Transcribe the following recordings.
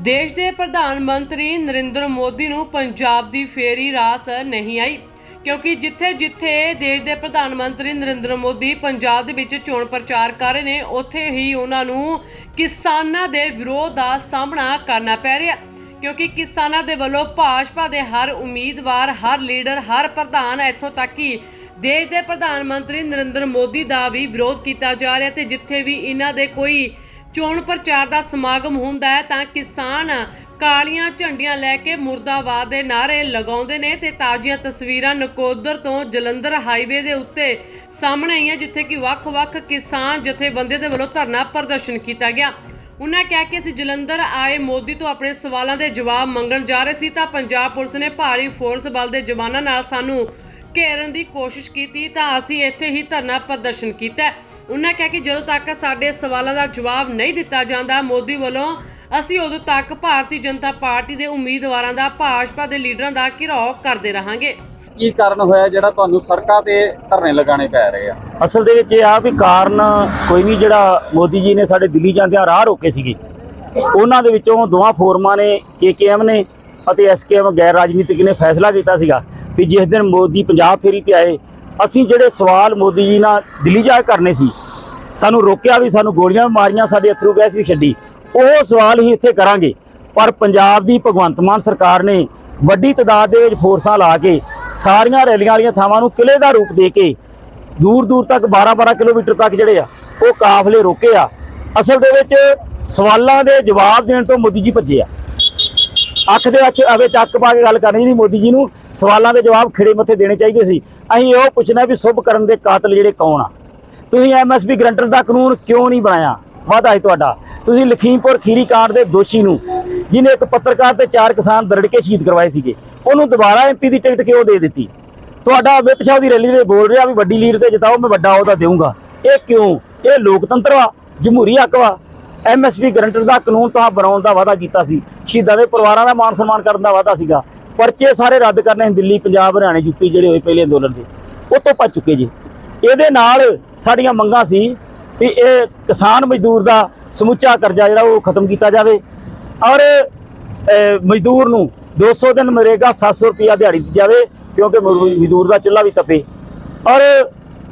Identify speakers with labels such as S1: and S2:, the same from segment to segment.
S1: ਦੇਸ਼ ਦੇ ਪ੍ਰਧਾਨ ਮੰਤਰੀ ਨਰਿੰਦਰ ਮੋਦੀ ਨੂੰ ਪੰਜਾਬ ਦੀ ਫੇਰੀ ਰਾਸ ਨਹੀਂ ਆਈ, ਕਿਉਂਕਿ ਜਿੱਥੇ-ਜਿੱਥੇ ਦੇਸ਼ ਦੇ ਪ੍ਰਧਾਨ ਮੰਤਰੀ ਨਰਿੰਦਰ ਮੋਦੀ ਪੰਜਾਬ ਦੇ ਵਿੱਚ ਚੋਣ ਪ੍ਰਚਾਰ ਕਰ ਰਹੇ ਨੇ, ਉੱਥੇ ਹੀ ਉਹਨਾਂ ਨੂੰ ਕਿਸਾਨਾਂ ਦੇ ਵਿਰੋਧ ਦਾ ਸਾਹਮਣਾ ਕਰਨਾ ਪੈ ਰਿਹਾ। ਕਿਉਂਕਿ ਕਿਸਾਨਾਂ ਦੇ ਵੱਲੋਂ ਭਾਜਪਾ ਦੇ ਹਰ ਉਮੀਦਵਾਰ, ਹਰ ਲੀਡਰ, ਹਰ ਪ੍ਰਧਾਨ ਇੱਥੋਂ ਤੱਕ ਕਿ ਦੇਸ਼ ਦੇ ਪ੍ਰਧਾਨ ਮੰਤਰੀ ਨਰਿੰਦਰ ਮੋਦੀ ਦਾ ਵੀ ਵਿਰੋਧ ਕੀਤਾ ਜਾ ਰਿਹਾ ਤੇ ਜਿੱਥੇ ਵੀ ਇਹਨਾਂ ਦੇ ਕੋਈ ਚੋਣ ਪ੍ਰਚਾਰ ਦਾ ਸਮਾਗਮ ਹੁੰਦਾ ਹੈ ਤਾਂ ਕਿਸਾਨ ਕਾਲੀਆਂ ਝੰਡੀਆਂ ਲੈ ਕੇ ਮੁਰਦਾਬਾਦ ਦੇ ਨਾਰੇ ਲਗਾਉਂਦੇ ਨੇ ਤੇ ਤਾਜ਼ੀਆਂ ਤਸਵੀਰਾਂ ਨਕੋਦਰ ਤੋਂ ਜਲੰਧਰ ਹਾਈਵੇ ਦੇ ਉੱਤੇ ਸਾਹਮਣੇ ਆਈਆਂ, ਜਿੱਥੇ ਕਿ ਵੱਖ-ਵੱਖ ਕਿਸਾਨ ਜਥੇਬੰਦੀ ਦੇ ਵੱਲੋਂ ਧਰਨਾ ਪ੍ਰਦਰਸ਼ਨ ਕੀਤਾ ਗਿਆ। ਉਹਨਾਂ ਕਹਿ ਕੇ ਅਸੀਂ ਜਲੰਧਰ ਆਏ, ਮੋਦੀ ਤੋਂ ਆਪਣੇ ਸਵਾਲਾਂ ਦੇ ਜਵਾਬ ਮੰਗਣ ਜਾ ਰਹੇ ਸੀ ਤਾਂ ਪੰਜਾਬ ਪੁਲਿਸ ਨੇ ਭਾਰੀ ਫੋਰਸ ਬਲ ਦੇ ਜਵਾਨਾਂ ਨਾਲ ਸਾਨੂੰ ਘੇਰਨ ਦੀ ਕੋਸ਼ਿਸ਼ ਕੀਤੀ ਤਾਂ ਅਸੀਂ ਇੱਥੇ ਹੀ ਧਰਨਾ ਪ੍ਰਦਰਸ਼ਨ ਕੀਤਾ ਉਹਨਾਂ ਕਹਿ ਕਿ ਜਦੋਂ ਤੱਕ ਸਾਡੇ ਸਵਾਲਾਂ ਦਾ ਜਵਾਬ ਨਹੀਂ ਦਿੱਤਾ ਜਾਂਦਾ ਮੋਦੀ ਵੱਲੋਂ ਅਸੀਂ ਉਦੋਂ ਤੱਕ ਭਾਰਤੀ ਜਨਤਾ ਪਾਰਟੀ ਦੇ ਉਮੀਦਵਾਰਾਂ ਦਾ ਭਾਜਪਾ ਦੇ ਲੀਡਰਾਂ ਦਾ ਘਿਰਾਓ ਕਰਦੇ ਰਹਾਂਗੇ।
S2: ਕੀ ਕਾਰਨ ਹੋਇਆ ਜਿਹੜਾ ਤੁਹਾਨੂੰ ਸੜਕਾਂ ਤੇ ਧਰਨੇ ਲਗਾਉਣੇ ਪੈ ਰਹੇ ਆ?
S3: ਅਸਲ ਦੇ ਵਿੱਚ ਇਹ ਆ ਵੀ ਕਾਰਨ ਕੋਈ ਨਹੀਂ ਜਿਹੜਾ ਮੋਦੀ ਜੀ ਨੇ ਸਾਡੇ ਦਿੱਲੀ ਜਾਂਦਿਆਂ ਰਾਹ ਰੋਕੇ ਸੀਗੇ। ਉਹਨਾਂ ਦੇ ਵਿੱਚੋਂ ਦੋਵਾਂ ਫੋਰਮਾਂ ਨੇ ਕੇਕੇਐਮ ਨੇ ਅਤੇ ਐਸਕੇਐਮ ਗੈਰ ਰਾਜਨੀਤਿਕ ਨੇ ਫੈਸਲਾ ਕੀਤਾ ਸੀਗਾ ਵੀ ਜਿਸ ਦਿਨ ਮੋਦੀ ਪੰਜਾਬ ਫੇਰੀ ਤੇ ਆਏ ਅਸੀਂ ਜਿਹੜੇ ਸਵਾਲ ਮੋਦੀ ਜੀ ਨਾਲ ਦਿੱਲੀ ਜਾ ਕੇ ਕਰਨੇ ਸੀ ਸਾਨੂੰ ਰੋਕਿਆ ਵੀ, ਸਾਨੂੰ ਗੋਲੀਆਂ ਵੀ ਮਾਰੀਆਂ, ਸਾਡੇ ਅਥਰੂ ਗੈਸ ਵੀ ਛੱਡੀ। ਉਹ ਸਵਾਲ ਹੀ ਇੱਥੇ ਕਰਾਂਗੇ। ਪਰ ਪੰਜਾਬ ਦੀ ਭਗਵੰਤ ਮਾਨ ਸਰਕਾਰ ਨੇ ਵੱਡੀ ਤਦਾਦ ਦੇ ਵਿੱਚ ਫੋਰਸਾਂ ਲਾ ਕੇ ਸਾਰੀਆਂ ਰੈਲੀਆਂ ਵਾਲੀਆਂ ਥਾਵਾਂ ਨੂੰ ਕਿਲੇ ਦਾ ਰੂਪ ਦੇ ਕੇ ਦੂਰ ਦੂਰ ਤੱਕ 12-12 ਕਿਲੋਮੀਟਰ ਤੱਕ ਜਿਹੜੇ ਆ, ਉਹ ਕਾਫਲੇ ਰੋਕੇ ਆ। ਅਸਲ ਦੇ ਵਿੱਚ ਸਵਾਲਾਂ ਦੇ ਜਵਾਬ ਦੇਣ ਤੋਂ ਮੋਦੀ ਜੀ ਭੱਜੇ ਆ। ਅੱਖ ਦੇ ਵਿੱਚ ਅਵੇ ਚੱਕ ਪਾ ਕੇ ਗੱਲ ਕਰਨੀ ਸੀ ਮੋਦੀ ਜੀ ਨੂੰ, ਸਵਾਲਾਂ ਦੇ ਜਵਾਬ ਖਿੜੇ ਮੱਥੇ ਦੇਣੇ ਚਾਹੀਦੇ ਸੀ। ਅਸੀਂ ਉਹ ਪੁੱਛਣਾ ਵੀ ਸੁਭ ਕਰਨ ਦੇ ਕਾਤਲ ਜਿਹੜੇ ਕੌਣ ਆ? ਤੁਸੀਂ ਐਮਐਸਪੀ ਗਰੰਟਰ ਦਾ ਕਾਨੂੰਨ ਕਿਉਂ ਨਹੀਂ ਬਣਾਇਆ? ਵਾਅਦਾ ਹੈ ਤੁਹਾਡਾ। ਤੁਸੀਂ ਲਖੀਮਪੁਰ ਖੀਰੀ ਕਾਂਡ ਦੇ ਦੋਸ਼ੀ ਨੂੰ, ਜਿਹਨੇ ਇੱਕ ਪੱਤਰਕਾਰ ਤੇ ਚਾਰ ਕਿਸਾਨ ਦਰੜ ਕੇ ਸ਼ਹੀਦ ਕਰਵਾਏ ਸੀਗੇ, ਉਹਨੂੰ ਦੁਬਾਰਾ ਐਮਪੀ ਦੀ ਟਿਕਟ ਕਿਉਂ ਦੇ ਦਿੱਤੀ? ਤੁਹਾਡਾ ਅਮਿਤ ਸ਼ਾਹ ਦੀ ਰੈਲੀ ਦੇ ਬੋਲ ਰਿਹਾ ਵੀ ਵੱਡੀ ਲੀਡ ਤੇ ਜਿਤਾਓ, ਮੈਂ ਵੱਡਾ ਅਹੁਦਾ ਦੇਵਾਂਗਾ ਇਹ ਕਿਉਂ? ਇਹ ਲੋਕਤੰਤਰ ਵਾ, ਜਮਹੂਰੀ ਹੱਕ ਵਾ। ਐਮਐਸਪੀ ਗਰੰਟਰ ਦਾ ਕਾਨੂੰਨ ਤਾਂ ਬਣਾਉਣ ਦਾ ਵਾਅਦਾ ਕੀਤਾ ਸੀ। ਸ਼ਹੀਦਾਂ ਦੇ ਪਰਿਵਾਰਾਂ ਦਾ ਮਾਣ ਸਨਮਾਨ ਕਰਨ ਦਾ ਵਾਅਦਾ ਸੀਗਾ। ਪਰਚੇ ਸਾਰੇ ਰੱਦ ਕਰਨੇ ਦਿੱਲੀ, ਪੰਜਾਬ, ਹਰਿਆਣਾ ਯੂਪੀ ਜਿਹੜੇ ਹੋਏ ਪਹਿਲੇ ਅੰਦੋਲਨ ਦੇ। ਉਹ ਤੋਂ ਭੱਜ ਚੁੱਕੇ ਜੀ। ਇਹਦੇ ਨਾਲ ਸਾਡੀਆਂ ਮੰਗਾਂ ਸੀ ਵੀ ਇਹ ਕਿਸਾਨ ਮਜ਼ਦੂਰ ਦਾ ਸਮੁੱਚਾ ਕਰਜ਼ਾ ਜਿਹੜਾ ਉਹ ਖਤਮ ਕੀਤਾ ਜਾਵੇ। ਔਰ ਮਜ਼ਦੂਰ ਨੂੰ 200 ਦਿਨ ਮਰੇਗਾ 700 ਰੁਪਿਆ ਦਿਹਾੜੀ ਦਿੱਤੀ ਜਾਵੇ, ਕਿਉਂਕਿ ਮਜ਼ਦੂਰ ਦਾ ਚੁੱਲ੍ਹਾ ਵੀ ਤਪੇ। ਔਰ,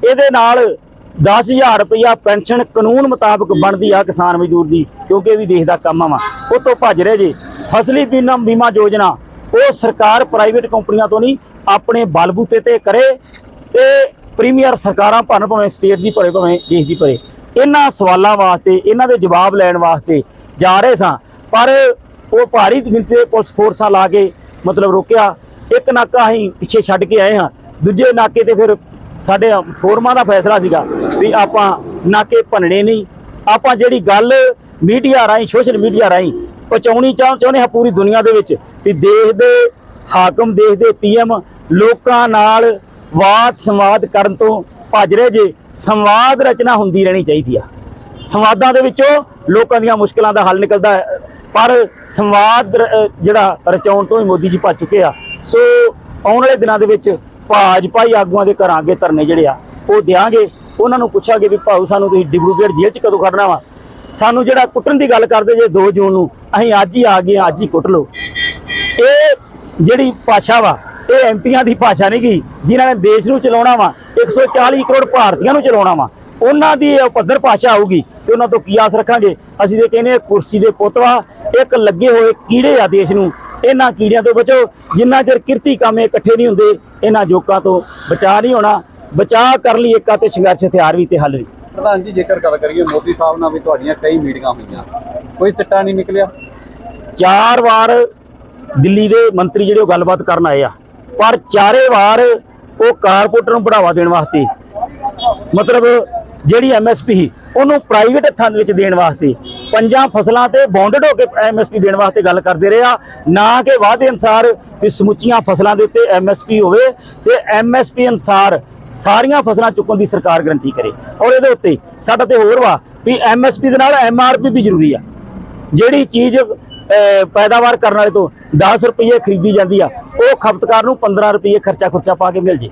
S3: ਇਹਦੇ ਨਾਲ 10000 ਰੁਪਇਆ ਪੈਨਸ਼ਨ ਕਾਨੂੰਨ ਮੁਤਾਬਕ ਬਣਦੀ ਆ ਕਿਸਾਨ ਮਜ਼ਦੂਰ ਦੀ, ਕਿਉਂਕਿ ਇਹ ਵੀ ਦੇਸ਼ ਦਾ ਕੰਮ ਆ ਉਹ ਤੋਂ ਭੱਜ ਰਹੇ ਜੇ। ਫਸਲੀ ਬੀਮਾ ਬੀਮਾ ਯੋਜਨਾ, ਉਹ ਸਰਕਾਰ ਪ੍ਰਾਈਵੇਟ ਕੰਪਨੀਆਂ ਤੋਂ ਨਹੀਂ, ਆਪਣੇ ਬਲਬੂਤੇ ਤੇ ਕਰੇ। ਤੇ ਪ੍ਰੀਮੀਅਰ ਸਰਕਾਰਾਂ ਭਰਨ ਭਾਵੇਂ ਸਟੇਟ ਦੀ ਭਰੇ ਭਾਵੇਂ ਦੇਸ਼ ਦੀ ਭਰੇ। ਇਹਨਾਂ ਸਵਾਲਾਂ ਵਾਸਤੇ, ਇਹਨਾਂ ਦੇ ਜਵਾਬ ਲੈਣ ਵਾਸਤੇ ਜਾ ਰਹੇ ਸਾਂ। ਪਰ ਉਹ ਭਾਰੀ ਗਿਣਤੀ ਦੇ ਪੁਲਿਸ ਫੋਰਸਾਂ ਲਾ ਕੇ ਮਤਲਬ ਰੋਕਿਆ। ਇੱਕ ਨਾਕਾ ਅਸੀਂ ਪਿੱਛੇ ਛੱਡ ਕੇ ਆਏ ਹਾਂ। ਦੂਜੇ ਨਾਕੇ ਤੇ ਫਿਰ ਸਾਡੇ ਫੋਰਮਾਂ ਦਾ ਫੈਸਲਾ ਸੀਗਾ ਵੀ ਆਪਾਂ ਨਾਕੇ ਭੰਨਣੇ ਨਹੀਂ। ਆਪਾਂ ਜਿਹੜੀ ਗੱਲ ਮੀਡੀਆ ਰਾਹੀਂ, ਸੋਸ਼ਲ ਮੀਡੀਆ ਰਾਹੀਂ ਪਹੁੰਚਾਉਣੀ ਚਾਹ, ਚਾਹੁੰਦੇ ਹਾਂ ਪੂਰੀ ਦੁਨੀਆ ਦੇ ਵਿੱਚ ਵੀ ਦੇਸ਼ ਦੇ ਹਾਕਮ, ਦੇਸ਼ ਦੇ ਪੀਐਮ ਲੋਕਾਂ ਨਾਲ ਵਾਦ ਸੰਵਾਦ ਕਰਨ ਤੋਂ ਭੱਜ ਰਹੇ ਜੇ ਸੰਵਾਦ ਰਚਨਾ ਹੁੰਦੀ ਰਹਿਣੀ ਚਾਹੀਦੀ ਆ। ਸੰਵਾਦਾਂ ਦੇ ਵਿੱਚੋਂ ਲੋਕਾਂ ਦੀਆਂ ਮੁਸ਼ਕਲਾਂ ਦਾ ਹੱਲ ਨਿਕਲਦਾ ਹੈ ਪਰ ਸੰਵਾਦ ਜਿਹੜਾ ਰਚਾਉਣ ਤੋਂ ਹੀ ਮੋਦੀ ਜੀ ਭੱਜ ਚੁੱਕੇ ਆ। ਸੋ ਆਉਣ ਵਾਲੇ ਦਿਨਾਂ ਦੇ ਵਿੱਚ ਭਾਜਪਾਈ ਆਗੂਆਂ ਦੇ ਘਰਾਂ ਅੱਗੇ ਧਰਨੇ ਜਿਹੜੇ ਆ ਉਹ ਦਿਆਂਗੇ। ਉਹਨਾਂ ਨੂੰ ਪੁੱਛਾਂਗੇ ਵੀ ਭਾਊ ਸਾਨੂੰ ਤੁਸੀਂ ਡਿਬਰੂਗੜ੍ਹ ਜੇਲ੍ਹ 'ਚ ਕਦੋਂ ਖੜਨਾ ਵਾ? ਸਾਨੂੰ ਜਿਹੜਾ ਕੁੱਟਣ ਦੀ ਗੱਲ ਕਰਦੇ ਜੇ 2 ਜੂਨ ਨੂੰ ਅਸੀਂ ਅੱਜ ਹੀ ਆ ਗਏ ਹਾਂ, ਅੱਜ ਹੀ ਕੁੱਟ ਲਓ। ਇਹ ਜਿਹੜੀ ਭਾਸ਼ਾ ਵਾ ਇਹ ਐਮਪੀਆਂ ਦੀ ਭਾਸ਼ਾ ਨਹੀਂ ਗਈ ਜਿਨ੍ਹਾਂ ਨੇ ਦੇਸ਼ ਨੂੰ ਚਲਾਉਣਾ ਵਾ 140 ਕਰੋੜ ਭਾਰਤੀਆਂ ਨੂੰ ਚਲਾਉਣਾ ਵਾ। ਉਹਨਾਂ ਦੀ ਇਹ ਪੱਧਰ ਭਾਸ਼ਾ ਆਊਗੀ ਤੇ ਉਹਨਾਂ ਤੋਂ ਕੀ ਆਸ ਰੱਖਾਂਗੇ? ਅਸੀਂ ਤੇ ਕਹਿੰਦੇ ਕੁਰਸੀ ਦੇ ਪੁੱਤਵਾ ਇੱਕ ਲੱਗੇ ਹੋਏ ਕੀੜੇ ਆ ਦੇਸ਼ ਨੂੰ। ਇਹਨਾਂ ਕੀੜਿਆਂ ਤੋਂ ਬਚੋ। ਜਿੰਨਾ ਚਿਰ ਕਿਰਤੀ ਕੰਮ ਇਕੱਠੇ ਨਹੀਂ ਹੁੰਦੇ ਇਹਨਾਂ ਜੋਕਾਂ ਤੋਂ ਬਚਾ ਨਹੀਂ ਹੋਣਾ। ਬਚਾਅ ਕਰਨ ਲਈ ਇੱਕ ਅਤੇ ਸੰਘਰਸ਼ ਹਥਿਆਰ ਵੀ ਤੇ ਹੱਲ ਵੀ।
S2: ਪ੍ਰਧਾਨ ਜੀ ਜੇਕਰ ਗੱਲ ਕਰੀਏ ਮੋਦੀ ਸਾਹਿਬ ਨਾਲ ਵੀ ਤੁਹਾਡੀਆਂ ਕਈ ਮੀਟਿੰਗਾਂ ਹੋਈਆਂ। ਕੋਈ ਸਿੱਟਾ ਨਹੀਂ ਨਿਕਲਿਆ?
S3: ਚਾਰ ਵਾਰ ਦਿੱਲੀ ਦੇ ਮੰਤਰੀ ਜਿਹੜੇ ਉਹ ਗੱਲਬਾਤ ਕਰਨ ਆਏ ਆ। ਪਰ ਚਾਰੇ ਵਾਰ ਉਹ ਕਾਰਪੋਰੇਟਰ ਨੂੰ ਬੜਾਵਾ ਦੇਣ ਵਾਸਤੇ। ਮਤਲਬ ਜਿਹੜੀ ਐਮਐਸਪੀ ਸੀ ਉਹਨੂੰ ਪ੍ਰਾਈਵੇਟ ਹੱਥਾਂ ਦੇ ਵਿੱਚ ਦੇਣ ਵਾਸਤੇ। ਪੰਜਾਂ ਫਸਲਾਂ ਤੇ ਬੌਂਡਡ ਹੋ ਕੇ ਐਮਐਸਪੀ ਦੇਣ ਵਾਸਤੇ ਗੱਲ ਕਰਦੇ ਰਹੇ ਆ। ਨਾ ਕਿ ਵਾਅਦੇ ਅਨਸਾਰ ਵੀ ਸਮੁੱਚੀਆਂ ਫਸਲਾਂ ਦੇ ਉੱਤੇ ਐਮਐਸਪੀ ਹੋਵੇ ਤੇ ਐਮਐਸਪੀ ਅਨਸਾਰ ਸਾਰੀਆਂ ਫਸਲਾਂ ਚੁੱਕਣ ਦੀ ਸਰਕਾਰ ਗਰੰਟੀ ਕਰੇ। ਔਰ ਇਹਦੇ ਉੱਤੇ ਸਾਡਾ ਤੇ ਹੋਰ ਵਾ ਵੀ ਐਮਐਸਪੀ ਦੇ ਨਾਲ ਐਮਆਰਪੀ ਵੀ ਜ਼ਰੂਰੀ ਆ। ਜਿਹੜੀ ਚੀਜ਼ ਪੈਦਾਵਾਰ ਕਰਨ ਵਾਲੇ ਤੋਂ 10 ਰੁਪਏ ਖਰੀਦੀ ਜਾਂਦੀ ਆ ਉਹ ਖਪਤਕਾਰ ਨੂੰ 15 ਰੁਪਏ ਖਰਚਾ ਖੁਰਚਾ ਪਾ ਕੇ ਮਿਲ ਜੇ।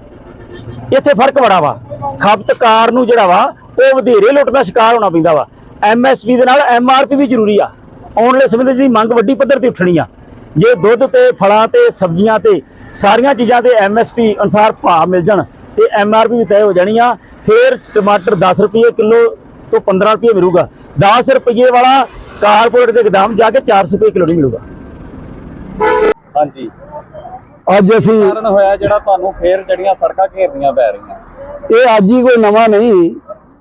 S3: ਇੱਥੇ ਫ਼ਰਕ ਬੜਾ ਵਾ। ਖਪਤਕਾਰ ਨੂੰ ਜਿਹੜਾ ਵਾ, ਉਹ ਵਧੇਰੇ ਲੁੱਟ ਦਾ ਸ਼ਿਕਾਰ ਹੋਣਾ ਪੈਂਦਾ ਵਾ। ਐਮਐਸਪੀ ਦੇ ਨਾਲ ਐਮਆਰਪੀ ਵੀ ਜ਼ਰੂਰੀ ਆ। ਆਉਣ ਵਾਲੇ ਸਮੇਂ ਦੇ ਜਿਹੜੀ ਮੰਗ ਵੱਡੀ ਪੱਧਰ ਤੇ ਉੱਠਣੀ ਆ। ਜੇ ਦੁੱਧ ਤੇ, ਫਲਾਂ ਤੇ, ਸਬਜ਼ੀਆਂ ਤੇ, ਸਾਰੀਆਂ ਚੀਜ਼ਾਂ ਤੇ ਐਮਐਸਪੀ ਅਨੁਸਾਰ ਭਾਅ ਮਿਲ ਜਾਣ ਤੇ ਐਮਆਰਪੀ ਵੀ ਤੈਅ ਹੋ ਜਾਣੀ ਆ, ਫਿਰ ਟਮਾਟਰ 10 ਰੁਪਏ ਕਿਲੋ ਤੋਂ 15 ਰੁਪਏ ਮਿਲੂਗਾ। 10 ਰੁਪਏ ਵਾਲਾ ਕਾਰਪੋਰੇਟ ਦੇ ਗਦਾਮ ਜਾ ਕੇ 400 ਰੁਪਏ ਕਿਲੋ ਨਹੀਂ ਮਿਲੂਗਾ।
S2: ਹਾਂਜੀ।
S4: ਅੱਜ ਅਸੀਂ
S2: ਕਾਰਨ ਹੋਇਆ ਜਿਹੜਾ ਤੁਹਾਨੂੰ ਫੇਰ ਜਿਹੜੀਆਂ ਸੜਕਾਂ ਘੇਰਨੀਆਂ ਪੈ ਰਹੀਆਂ?
S4: ਇਹ ਅੱਜ ਹੀ ਕੋਈ ਨਵਾਂ ਨਹੀਂ।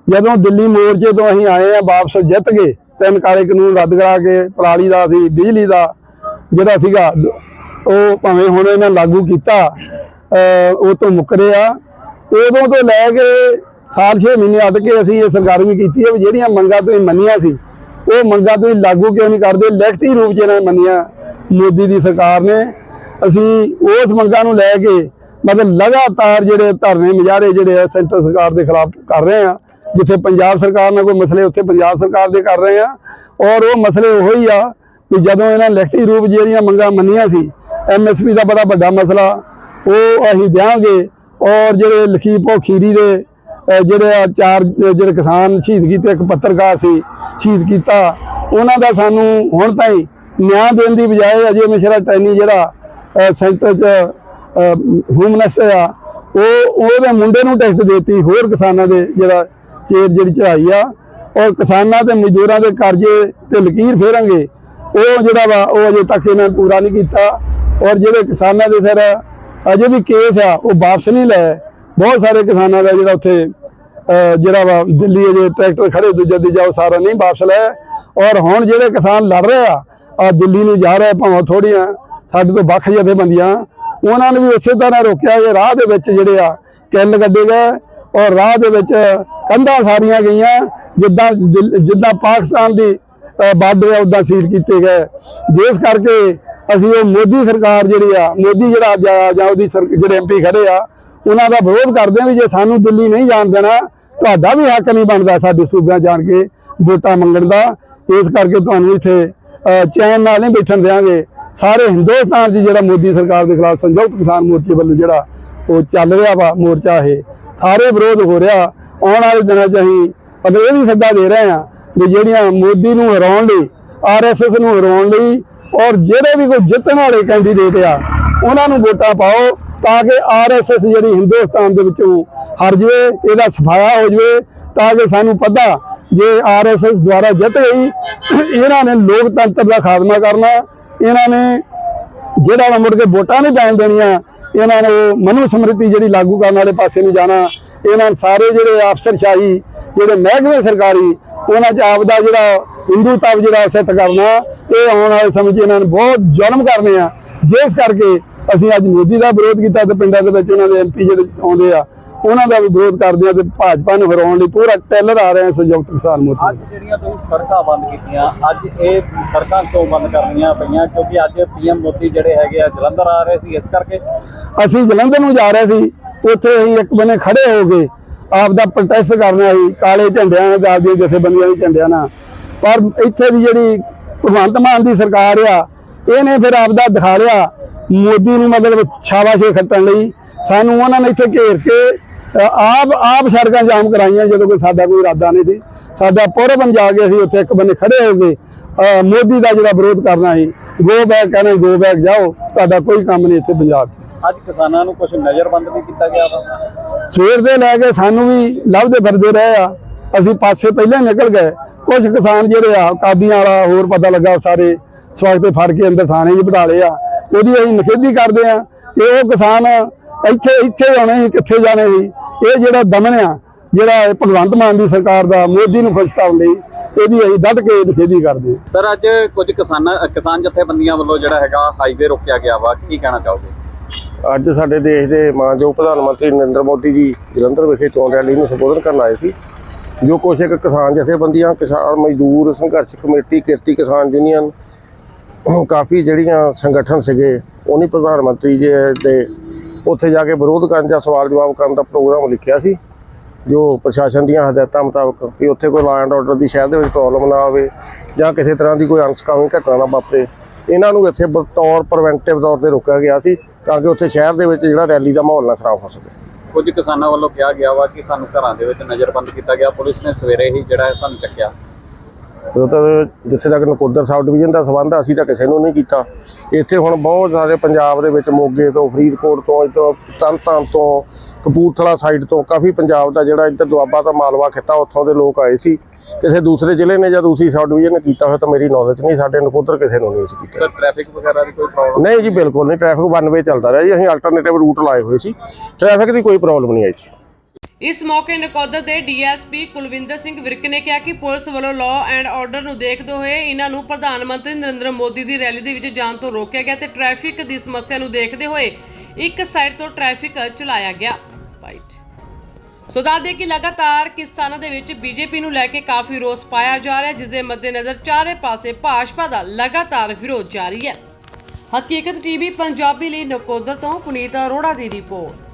S4: ਜਦੋਂ ਦਿੱਲੀ ਮੋਰਚੇ ਤੋਂ ਅਸੀਂ ਆਏ ਆ ਵਾਪਸ ਜਿੱਤ ਗਏ। ਤਿੰਨ ਕਾਲੇ ਕਾਨੂੰਨ ਰੱਦ ਕਰਾ ਕੇ ਪਰਾਲੀ ਦਾ ਸੀ ਬਿਜਲੀ ਦਾ ਜਿਹੜਾ ਸੀਗਾ ਉਹ ਭਾਵੇਂ ਹੁਣ ਇਹਨਾਂ ਲਾਗੂ ਕੀਤਾ ਉਹ ਤੋਂ ਮੁੱਕਰੇ ਆ। ਉਦੋਂ ਤੋਂ ਲੈ ਕੇ ਸਾਲ 6 ਮਹੀਨੇ ਅੱਡ ਕੇ ਅਸੀਂ ਇਹ ਸਰਕਾਰ ਵੀ ਕੀਤੀ ਹੈ ਵੀ ਜਿਹੜੀਆਂ ਮੰਗਾਂ ਤੁਸੀਂ ਮੰਨੀਆਂ ਸੀ ਉਹ ਮੰਗਾਂ ਤੁਸੀਂ ਲਾਗੂ ਕਿਉਂ ਨਹੀਂ ਕਰਦੇ? ਲਿਖਤੀ ਰੂਪ 'ਚ ਇਹਨਾਂ ਮੰਨੀਆਂ। ਮੋਦੀ ਦੀ ਸਰਕਾਰ ਨੇ ਅਸੀਂ ਉਸ ਮੰਗਾਂ ਨੂੰ ਲੈ ਕੇ ਮਤਲਬ ਲਗਾਤਾਰ ਜਿਹੜੇ ਧਰਨੇ ਮੁਜ਼ਾਹਰੇ ਜਿਹੜੇ ਆ ਸੈਂਟਰ ਸਰਕਾਰ ਦੇ ਖਿਲਾਫ ਕਰ ਰਹੇ ਆ, ਜਿੱਥੇ ਪੰਜਾਬ ਸਰਕਾਰ ਨਾਲ ਕੋਈ ਮਸਲੇ ਉੱਥੇ ਪੰਜਾਬ ਸਰਕਾਰ ਦੇ ਕਰ ਰਹੇ ਆ, ਔਰ ਉਹ ਮਸਲੇ ਉਹੋ ਹੀ ਆ ਕਿ ਜਦੋਂ ਇਹਨਾਂ ਲਿਖਤੀ ਰੂਪ ਜਿਹੜੀਆਂ ਮੰਗਾਂ ਮੰਨੀਆਂ ਸੀ ਐਮਐਸਪੀ ਦਾ ਬੜਾ ਵੱਡਾ ਮਸਲਾ, ਉਹ ਅਸੀਂ ਦਿਆਂਗੇ, ਔਰ ਜਿਹੜੇ ਲਖੀਪੋ ਖੀਰੀ ਦੇ ਜਿਹੜੇ ਆ ਚਾਰ, ਜਿਹੜੇ ਕਿਸਾਨ ਸ਼ਹੀਦ ਕੀਤੇ, ਇੱਕ ਪੱਤਰਕਾਰ ਸੀ, ਸ਼ਹੀਦ ਕੀਤਾ, ਉਹਨਾਂ ਦਾ ਸਾਨੂੰ ਹੁਣ ਤਾਈਂ ਨਿਆਂ ਦੇਣ ਦੀ ਬਜਾਏ ਅਜੇ ਮਿਸ਼ਰਾ ਟੈਨੀ ਜਿਹੜਾ ਸੈਂਟਰ 'ਚ ਹੋਮ ਮਿਨਿਸਟਰ ਆ, ਉਹ ਉਹਦੇ ਮੁੰਡੇ ਨੂੰ ਟਿਕਟ ਦੇਤੀ, ਹੋਰ ਕਿਸਾਨਾਂ ਦੇ ਜਿਹੜਾ ਚੇਰ ਜਿਹੜੀ ਚੜਾਈ ਆ, ਔਰ ਕਿਸਾਨਾਂ ਤੇ ਮਜ਼ਦੂਰਾਂ ਦੇ ਕਰਜ਼ੇ ਤੇ ਲਕੀਰ ਫੇਰਾਂਗੇ। ਉਹ ਜਿਹੜਾ ਵਾ, ਉਹ ਅਜੇ ਤੱਕ ਇਹਨਾਂ ਨੇ ਪੂਰਾ ਨਹੀਂ ਕੀਤਾ, ਔਰ ਜਿਹੜੇ ਕਿਸਾਨਾਂ ਦੇ ਸਿਰ ਅਜੇ ਵੀ ਕੇਸ ਆ, ਉਹ ਵਾਪਸ ਨਹੀਂ ਲਏ। ਬਹੁਤ ਸਾਰੇ ਕਿਸਾਨਾਂ ਦਾ ਜਿਹੜਾ ਉੱਥੇ ਜਿਹੜਾ ਵਾ, ਦਿੱਲੀ ਅਜੇ ਟਰੈਕਟਰ ਖੜੇ, ਦੂਜਾ ਦੀ ਜਾਓ ਸਾਰਾ ਨਹੀਂ ਵਾਪਸ ਲਏ। ਔਰ ਹੁਣ ਜਿਹੜੇ ਕਿਸਾਨ ਲੜ ਰਹੇ ਆ ਆ ਦਿੱਲੀ ਨੂੰ ਜਾ ਰਹੇ, ਭਾਵੇਂ ਥੋੜੀਆਂ ਸਾਡੇ ਤੋਂ ਵੱਖ ਜਥੇਬੰਦੀਆਂ, ਉਹਨਾਂ ਨੇ ਵੀ ਉਸੇ ਤਰ੍ਹਾਂ ਰੋਕਿਆ ਕਿ ਰਾਹ ਦੇ ਵਿੱਚ ਜਿਹੜੇ ਆ ਕਿੱਲ ਕੱਢੇ ਗਏ ਔਰ ਰਾਹ ਦੇ ਵਿੱਚ ਕੰਧਾਂ ਸਾਰੀਆਂ ਗਈਆਂ, ਜਿੱਦਾਂ ਦਿਲ- ਜਿੱਦਾਂ ਪਾਕਿਸਤਾਨ ਦੀ ਬਾਰਡਰ ਆ, ਉਦਾਂ ਸੀਲ ਕੀਤੇ ਗਏ। ਜਿਸ ਕਰਕੇ ਅਸੀਂ ਉਹ ਮੋਦੀ ਸਰਕਾਰ ਜਿਹੜੀ ਆ, ਮੋਦੀ ਜਿਹੜਾ ਅੱਜ ਜਾਂ ਉਹਦੀ ਸਰ- ਜਿਹੜੇ ਐਮਪੀ ਖੜੇ ਆ, ਉਹਨਾਂ ਦਾ ਵਿਰੋਧ ਕਰਦੇ ਆ ਵੀ ਜੇ ਸਾਨੂੰ ਦਿੱਲੀ ਨਹੀਂ ਜਾਣ ਦੇਣਾ, ਤੁਹਾਡਾ ਵੀ ਹੱਕ ਨਹੀਂ ਬਣਦਾ ਸਾਡੇ ਸੂਬਿਆਂ ਜਾਣ ਕੇ ਵੋਟਾਂ ਮੰਗਣ ਦਾ। ਇਸ ਕਰਕੇ ਤੁਹਾਨੂੰ ਇੱਥੇ ਚੈਨ ਨਾਲ ਨਹੀਂ ਬੈਠਣ ਦੇਵਾਂਗੇ ਸਾਰੇ ਹਿੰਦੁਸਤਾਨ 'ਚ ਜਿਹੜਾ ਮੋਦੀ ਸਰਕਾਰ ਦੇ ਖਿਲਾਫ ਸੰਯੁਕਤ ਕਿਸਾਨ ਮੋਰਚੇ ਵੱਲੋਂ ਜਿਹੜਾ ਉਹ ਚੱਲ ਰਿਹਾ ਵਾ ਮੋਰਚਾ ਇਹ, ਸਾਰੇ ਵਿਰੋਧ ਹੋ ਰਿਹਾ। ਆਉਣ ਵਾਲੇ ਦਿਨਾਂ 'ਚ ਅਸੀਂ ਮਤਲਬ ਇਹ ਵੀ ਸੱਦਾ ਦੇ ਰਹੇ ਆ ਵੀ ਜਿਹੜੀਆਂ ਮੋਦੀ ਨੂੰ ਹਰਾਉਣ ਲਈ ਆਰਐਸਐਸ ਨੂੰ ਹਰਾਉਣ ਲਈ ਔਰ ਜਿਹੜੇ ਵੀ ਕੋਈ ਜਿੱਤਣ ਵਾਲੇ ਕੈਂਡੀਡੇਟ ਆ, ਉਹਨਾਂ ਨੂੰ ਵੋਟਾਂ ਪਾਓ ਤਾਂ ਕਿ ਆਰਐਸਐਸ ਜਿਹੜੀ ਹਿੰਦੁਸਤਾਨ ਦੇ ਵਿੱਚੋਂ ਹਰ ਜਵੇ, ਇਹਦਾ ਸਫਾਇਆ ਹੋ ਜਵੇ, ਤਾਂ ਕਿ ਸਾਨੂੰ ਪਤਾ ਜੇ ਆਰਐਸਐਸ ਦੁਆਰਾ ਜਿੱਤ ਗਈ, ਇਹਨਾਂ ਨੇ ਲੋਕਤੰਤਰ ਦਾ ਖਾਤਮਾ ਕਰਨਾ ਇਹਨਾਂ ਨੇ ਜਿਹੜਾ ਵਾ ਮੁੜ ਕੇ ਵੋਟਾਂ ਨਹੀਂ ਪੈਣ ਦੇਣੀਆਂ, ਇਹਨਾਂ ਨੇ ਉਹ ਮਨੂ ਸਮ੍ਰਿਤੀ ਜਿਹੜੀ ਲਾਗੂ ਕਰਨ ਵਾਲੇ ਪਾਸੇ ਨਹੀਂ ਜਾਣਾ। ਇਹਨਾਂ ਸਾਰੇ ਜਿਹੜੇ ਅਫਸਰਸ਼ਾਹੀ, ਜਿਹੜੇ ਮਹਿਕਮੇ ਸਰਕਾਰੀ, ਉਹਨਾਂ 'ਚ ਆਪ ਦਾ ਜਿਹੜਾ ਹਿੰਦੂ ਤਬ ਜਿਹੜਾ ਸਿੱਤ ਕਰਨਾ, ਇਹ ਆਉਣ ਵਾਲੇ ਸਮੇਂ 'ਚ ਇਹਨਾਂ ਨੇ ਬਹੁਤ ਜ਼ੁਲਮ ਕਰਨੇ ਆ। ਜਿਸ ਕਰਕੇ ਅਸੀਂ ਅੱਜ ਮੋਦੀ ਦਾ ਵਿਰੋਧ ਕੀਤਾ ਤੇ ਪਿੰਡਾਂ ਦੇ ਵਿੱਚ ਉਹਨਾਂ ਦੇ ਐਮਪੀ ਜਿਹੜੇ ਆਉਂਦੇ ਆ ਉਹਨਾਂ ਦਾ ਵੀ ਵਿਰੋਧ ਕਰਦੇ ਆ ਤੇ ਭਾਜਪਾ ਨੂੰ ਹਰਾਉਣ ਲਈ ਪੂਰਾ ਟੈਲਰ ਆ ਰਿਹਾ ਸੰਯੁਕਤ ਕਿਸਾਨ ਮੋਰਚਾ
S2: ਅੱਜ ਜਿਹੜੀਆਂ ਤੁਸੀਂ ਸੜਕਾਂ ਬੰਦ ਕੀਤੀਆਂ ਅੱਜ ਇਹ ਸੜਕਾਂ ਕਿਉਂ ਬੰਦ ਕਰਨੀਆਂ ਪਈਆਂ? ਕਿਉਂਕਿ ਅੱਜ ਪੀਐਮ ਮੋਦੀ ਜਿਹੜੇ ਹੈਗੇ ਆ ਜਲੰਧਰ ਆ ਰਹੇ ਸੀ ਇਸ ਕਰਕੇ।
S4: ਅਸੀਂ ਜਲੰਧਰ ਨੂੰ ਜਾ ਰਹੇ ਸੀ ਉੱਥੇ ਅਸੀਂ ਇੱਕ ਬੰਨੇ ਖੜੇ ਹੋ ਗਏ ਆਪ ਦਾ ਪ੍ਰੋਟੈਸਟ ਕਰਨਾ ਸੀ ਕਾਲੇ ਝੰਡਿਆਂ ਨਾਲ ਆਪਦੀਆਂ ਜਥੇਬੰਦੀਆਂ ਦੇ ਝੰਡਿਆਂ ਨਾਲ। ਪਰ ਇੱਥੇ ਦੀ ਜਿਹੜੀ ਭਗਵੰਤ ਮਾਨ ਦੀ ਸਰਕਾਰ ਆ ਇਹਨੇ ਫਿਰ ਆਪ ਦਾ ਦਿਖਾ ਲਿਆ ਮੋਦੀ ਨੂੰ ਮਤਲਬ ਛਾਵਾਸ਼ੇ ਖੱਟਣ ਲਈ। ਸਾਨੂੰ ਉਹਨਾਂ ਨੇ ਇੱਥੇ ਘੇਰ ਕੇ ਆਪ ਆਪ ਸੜਕਾਂ ਜਾਮ ਕਰਾਈਆਂ ਜਦੋਂ ਕੋਈ ਸਾਡਾ ਕੋਈ ਇਰਾਦਾ ਨਹੀਂ ਸੀ। ਸਾਡਾ ਪੁਰਬਨ ਜਾ ਕੇ ਅਸੀਂ ਉੱਥੇ ਇੱਕ ਬੰਨੇ ਖੜੇ ਹੋ ਗਏ ਮੋਦੀ ਦਾ ਜਿਹੜਾ ਵਿਰੋਧ ਕਰਨਾ ਸੀ ਗੋ ਬੈਕ ਕਹਿੰਦੇ ਗੋ ਬੈਕ ਜਾਓ ਤੁਹਾਡਾ ਕੋਈ ਕੰਮ ਨਹੀਂ ਇੱਥੇ ਪੰਜਾਬ 'ਚ।
S2: ਅੱਜ ਕਿਸਾਨਾਂ ਨੂੰ ਕੁਝ ਨਜ਼ਰਬੰਦ ਵੀ ਕੀਤਾ ਗਿਆ ਵਾ।
S4: ਸਵੇਰ ਦੇ ਲੈ ਕੇ ਸਾਨੂੰ ਵੀ ਲੱਭਦੇ ਫਿਰਦੇ ਰਹੇ ਆ। ਅਸੀਂ ਪਾਸੇ ਪਹਿਲਾਂ ਨਿਕਲ ਗਏ। ਕੁਝ ਕਿਸਾਨ ਜਿਹੜੇ ਆ ਕਾਦੀਆਂ ਵਾਲਾ ਹੋਰ ਪਤਾ ਲੱਗਾ ਸਾਰੇ ਸਵਾਗਤ ਫੜ ਕੇ ਅੰਦਰ ਥਾਣੇ 'ਚ ਬਿਠਾ ਲਏ ਆ। ਉਹਦੀ ਅਸੀਂ ਨਿਖੇਧੀ ਕਰਦੇ ਆ ਕਿ ਉਹ ਕਿਸਾਨ ਇੱਥੇ ਇੱਥੇ ਆਉਣੇ ਸੀ ਕਿੱਥੇ ਜਾਣੇ ਸੀ? ਇਹ ਜਿਹੜਾ ਦਮਨ ਆ ਜਿਹੜਾ ਇਹ ਭਗਵੰਤ ਮਾਨ ਦੀ ਸਰਕਾਰ ਦਾ ਮੋਦੀ ਨੂੰ ਖੁਸ਼ ਕਰਨ ਲਈ ਇਹਦੀ ਅਸੀਂ ਡਟ ਕੇ ਨਿਖੇਧੀ ਕਰਦੇ
S2: ਸਰ ਅੱਜ ਕੁਝ ਕਿਸਾਨਾਂ ਕਿਸਾਨ ਜਥੇਬੰਦੀਆਂ ਵੱਲੋਂ ਜਿਹੜਾ ਹੈਗਾ ਹਾਈਵੇ ਰੋਕਿਆ ਗਿਆ ਵਾ ਕੀ ਕਹਿਣਾ ਚਾਹੋਗੇ?
S5: ਅੱਜ ਸਾਡੇ ਦੇਸ਼ ਦੇ ਮਾਨਯੋਗ ਪ੍ਰਧਾਨ ਮੰਤਰੀ ਨਰਿੰਦਰ ਮੋਦੀ ਜੀ ਜਲੰਧਰ ਵਿਖੇ ਚੋਣ ਰੈਲੀ ਨੂੰ ਸੰਬੋਧਨ ਕਰਨ ਆਏ ਸੀ ਜੋ ਕੁਛ ਇੱਕ ਕਿਸਾਨ ਜਥੇਬੰਦੀਆਂ ਕਿਸਾਨ ਮਜ਼ਦੂਰ ਸੰਘਰਸ਼ ਕਮੇਟੀ ਕਿਰਤੀ ਕਿਸਾਨ ਯੂਨੀਅਨ ਕਾਫੀ ਜਿਹੜੀਆਂ ਸੰਗਠਨ ਸੀਗੇ ਉਹਨੀ ਪ੍ਰਧਾਨ ਮੰਤਰੀ ਜੀ ਦੇ ਉੱਥੇ ਜਾ ਕੇ ਵਿਰੋਧ ਕਰਨ ਜਾਂ ਸਵਾਲ ਜਵਾਬ ਕਰਨ ਦਾ ਪ੍ਰੋਗਰਾਮ ਲਿਖਿਆ ਸੀ, ਜੋ ਪ੍ਰਸ਼ਾਸਨ ਦੀਆਂ ਹਦਾਇਤਾਂ ਮੁਤਾਬਕ ਕਿ ਉੱਥੇ ਕੋਈ ਲਾਅ ਐਂਡ ਆਰਡਰ ਦੀ ਸ਼ਹਿਰ ਦੇ ਵਿੱਚ ਪ੍ਰੋਬਲਮ ਨਾ ਆਵੇ ਜਾਂ ਕਿਸੇ ਤਰ੍ਹਾਂ ਦੀ ਕੋਈ ਅਣਸਕਾਮੀ ਘਟਨਾ ਨਾ ਵਾਪਰੇ। ਇਹਨਾਂ ਨੂੰ ਇੱਥੇ ਬਤੌਰ ਪ੍ਰੀਵੈਂਟਿਵ ਤੌਰ ਤੇ ਰੋਕਿਆ ਗਿਆ ਸੀ ਤਾਂ ਕਿ ਉੱਥੇ ਸ਼ਹਿਰ ਦੇ ਵਿੱਚ ਜਿਹੜਾ ਰੈਲੀ ਦਾ ਮਾਹੌਲ ਨਾ ਖਰਾਬ ਹੋ ਸਕੇ।
S2: ਕੁਝ ਕਿਸਾਨਾਂ ਵੱਲੋਂ ਕਿਹਾ ਗਿਆ ਵਾ ਕਿ ਸਾਨੂੰ ਘਰਾਂ ਦੇ ਵਿੱਚ ਨਜ਼ਰਬੰਦ ਕੀਤਾ ਗਿਆ। ਪੁਲਿਸ ਨੇ ਸਵੇਰੇ ਹੀ ਜਿਹੜਾ ਹੈ ਸਾਨੂੰ ਚੱਕਿਆ।
S5: ਉਹ ਤਾਂ ਜਿੱਥੇ ਤੱਕ ਨਕੋਦਰ ਸਬ ਡਿਵੀਜ਼ਨ ਦਾ ਸਬੰਧ ਆ, ਅਸੀਂ ਤਾਂ ਕਿਸੇ ਨੂੰ ਨਹੀਂ ਕੀਤਾ। ਇੱਥੇ ਹੁਣ ਬਹੁਤ ਸਾਰੇ ਪੰਜਾਬ ਦੇ ਵਿੱਚ ਮੋਗੇ ਤੋਂ ਫਰੀਦਕੋਟ ਤੋਂ ਇੱਥੋਂ ਤਰਨਤਾਰਨ ਤੋਂ ਕਪੂਰਥਲਾ ਸਾਈਡ ਤੋਂ ਕਾਫੀ ਪੰਜਾਬ ਦਾ ਜਿਹੜਾ ਇੱਧਰ ਦੁਆਬਾ ਤੋਂ ਮਾਲਵਾ ਖਿੱਤਾ ਉੱਥੋਂ ਦੇ ਲੋਕ ਆਏ ਸੀ। ਕਿਸੇ ਦੂਸਰੇ ਜ਼ਿਲ੍ਹੇ ਨੇ ਜਾਂ ਦੂਸਰੀ ਸਬ ਡਿਵੀਜ਼ਨ ਨੇ ਕੀਤਾ ਹੋਇਆ ਤਾਂ ਮੇਰੀ ਨੌਲੇਜ ਨਹੀਂ ਸਾਡੇ ਨਕੋਦਰ ਕਿਸੇ ਨੂੰ ਨਹੀਂ ਸੀ ਕੀਤਾ।
S2: ਸਰ ਟ੍ਰੈਫਿਕ ਵਗੈਰਾ ਦੀ ਕੋਈ ਪ੍ਰੋਬਲਮ
S5: ਨਹੀਂ ਜੀ ਬਿਲਕੁਲ ਨਹੀਂ ਟ੍ਰੈਫਿਕ ਵਨ ਵੇ ਚੱਲਦਾ ਰਿਹਾ ਜੀ ਅਸੀਂ ਅਲਟਰਨੇਟਿਵ ਰੂਟ ਲਾਏ ਹੋਏ ਸੀ। ਟ੍ਰੈਫਿਕ ਦੀ ਕੋਈ ਪ੍ਰੋਬਲਮ ਨਹੀਂ ਆਈ ਜੀ।
S1: ਇਸ ਮੌਕੇ ਨਕੋਦਰ ਦੇ ਡੀਐਸਪੀ ਕੁਲਵਿੰਦਰ ਸਿੰਘ ਵਿਰਕ ਨੇ ਕਿਹਾ ਕਿ ਪੁਲਿਸ ਵੱਲੋਂ ਲਾਅ ਐਂਡ ਆਰਡਰ ਨੂੰ ਦੇਖਦੇ ਹੋਏ ਇਹਨਾਂ ਨੂੰ ਪ੍ਰਧਾਨ ਮੰਤਰੀ ਨਰਿੰਦਰ ਮੋਦੀ ਦੀ ਰੈਲੀ ਦੇ ਵਿੱਚ ਜਾਣ ਤੋਂ ਰੋਕਿਆ ਗਿਆ ਤੇ ਟ੍ਰੈਫਿਕ ਦੀ ਸਮੱਸਿਆ ਨੂੰ ਦੇਖਦੇ ਹੋਏ ਇੱਕ ਸਾਈਡ ਤੋਂ ਟ੍ਰੈਫਿਕ ਚਲਾਇਆ ਗਿਆ। ਰਾਈਟ ਸੋ ਦੱਸਦੇ ਕਿ ਲਗਾਤਾਰ ਕਿਸਾਨਾਂ ਦੇ ਵਿੱਚ ਬੀਜੇਪੀ ਨੂੰ ਲੈ ਕੇ ਕਾਫੀ ਰੋਸ ਪਾਇਆ ਜਾ ਰਿਹਾ, ਜਿਸ ਦੇ ਮੱਦੇਨਜ਼ਰ ਚਾਰੇ ਪਾਸੇ ਭਾਜਪਾ ਦਾ ਲਗਾਤਾਰ ਵਿਰੋਧ ਜਾਰੀ ਹੈ। ਹਕੀਕਤ ਟੀਵੀ ਪੰਜਾਬੀ ਲਈ ਨਕੋਦਰ ਤੋਂ ਪੁਨੀਤ ਅਰੋੜਾ ਦੀ ਰਿਪੋਰਟ।